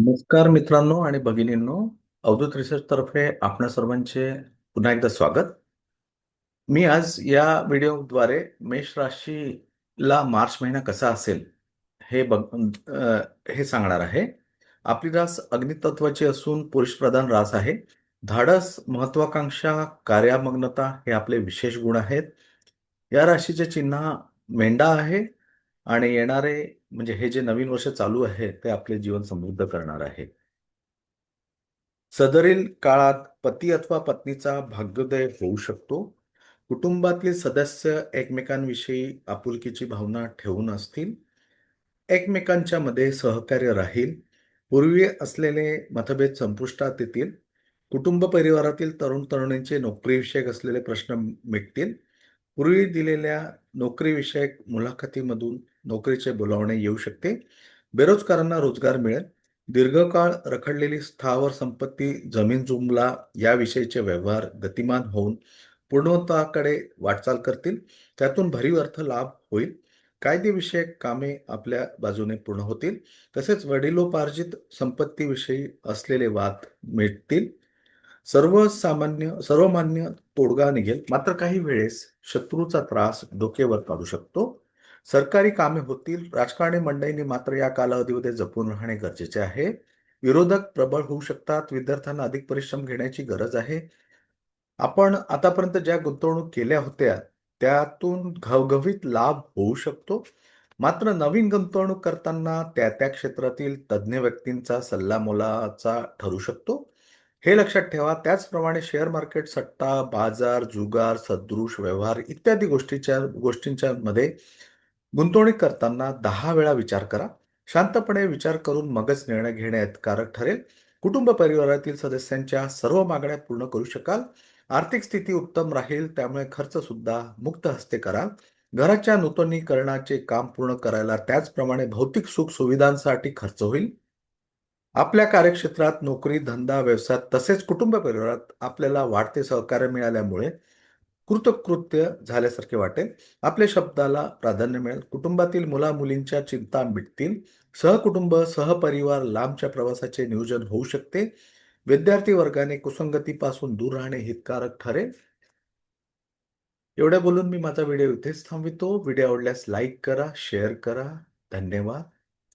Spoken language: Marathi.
नमस्कार मित्रांनो आणि भगिनींनो अवधूत रिसर्च तर्फे आपणा सर्वांचे पुन्हा एकदा स्वागत. मी आज या व्हिडिओद्वारे मेष राशीला मार्च महिना कसा असेल हे बघ हे सांगणार आहे. आपली रास अग्नितत्वाची असून पुरुष प्रधान रास आहे. धाडस महत्वाकांक्षा कार्यामग्नता हे आपले विशेष गुण आहेत. या राशीचे चिन्ह मेंढा आहे आणि येणारे म्हणजे हे जे नवीन वर्ष चालू आहे ते आपले जीवन समृद्ध करणार आहे. सदरील काळात पती अथवा पत्नीचा भाग्योदय होऊ शकतो. कुटुंबातील सदस्य एकमेकांविषयी आपुलकीची भावना ठेवून असतील. एकमेकांच्या मध्ये सहकार्य राहील. पूर्वी असलेले मतभेद संपुष्टात येतील. कुटुंब परिवारातील तरुण तरुणींचे नोकरीविषयक असलेले प्रश्न मिटतील. पूर्वी दिलेल्या नोकरीविषयक मुलाखतीमधून नोकरीचे बोलावणे येऊ शकते. बेरोजगारांना रोजगार मिळेल. दीर्घकाळ रखडलेली स्थावर संपत्ती जमीन जुमला याविषयीचे व्यवहार गतिमान होऊन पूर्णत्वाकडे वाटचाल करतील. त्यातून भरीव अर्थ लाभ होईल. कायदेविषयक कामे आपल्या बाजूने पूर्ण होतील. तसेच वडिलोपार्जित संपत्तीविषयी असलेले वाद मिटतील. सर्वसामान्य सर्वमान्य तोडगा निघेल. मात्र काही वेळेस शत्रूचा त्रास डोकेवर काढू शकतो. सरकारी कामे होतील. राजकारणी मंडळींनी मात्र या कालावधीमध्ये जपून राहणे गरजेचे आहे. विरोधक प्रबळ होऊ शकतात. विद्यार्थ्यांना अधिक परिश्रम घेण्याची गरज आहे. आपण आतापर्यंत ज्या गुंतवणूक केल्या होत्या त्यातून घवघवीत लाभ होऊ शकतो. मात्र नवीन गुंतवणूक करताना त्या त्या क्षेत्रातील तज्ज्ञ व्यक्तींचा सल्ला मोलाचा ठरू शकतो. हे लक्षात ठेवा त्याचप्रमाणे शेअर मार्केट सट्टा बाजार जुगार सदृश व्यवहार इत्यादी गोष्टीच्या गोष्टींच्या मध्ये गुंतवणूक करताना दहा वेळा विचार करा. शांतपणे विचार करून मगच निर्णय घेणे कारक ठरेल. कुटुंब परिवारातील सदस्यांच्या सर्व मागण्या पूर्ण करू शकाल. आर्थिक स्थिती उत्तम राहील त्यामुळे खर्च सुद्धा मुक्त हस्ते कराल घराच्या नूतनीकरणाचे काम पूर्ण करायला त्याचप्रमाणे भौतिक सुख सुविधांसाठी खर्च होईल. आपल्या कार्यक्षेत्रात नोकरी धंदा व्यवसाय तसेच कुटुंब परिवारात आपल्याला वाढते सहकार्य मिळाल्यामुळे कृतकृत्य झाल्यासारखे वाटेल. आपल्या शब्दाला प्राधान्य मिळेल. कुटुंबातील मुला मुलींच्या चिंता मिटतील. सहकुटुंब सहपरिवार लांबच्या प्रवासाचे नियोजन होऊ शकते. विद्यार्थी वर्गाने कुसंगतीपासून दूर राहणे हितकारक ठरेल. एवढ्या बोलून मी माझा व्हिडिओ इथेच थांबवितो. व्हिडिओ आवडल्यास लाईक करा शेअर करा. धन्यवाद.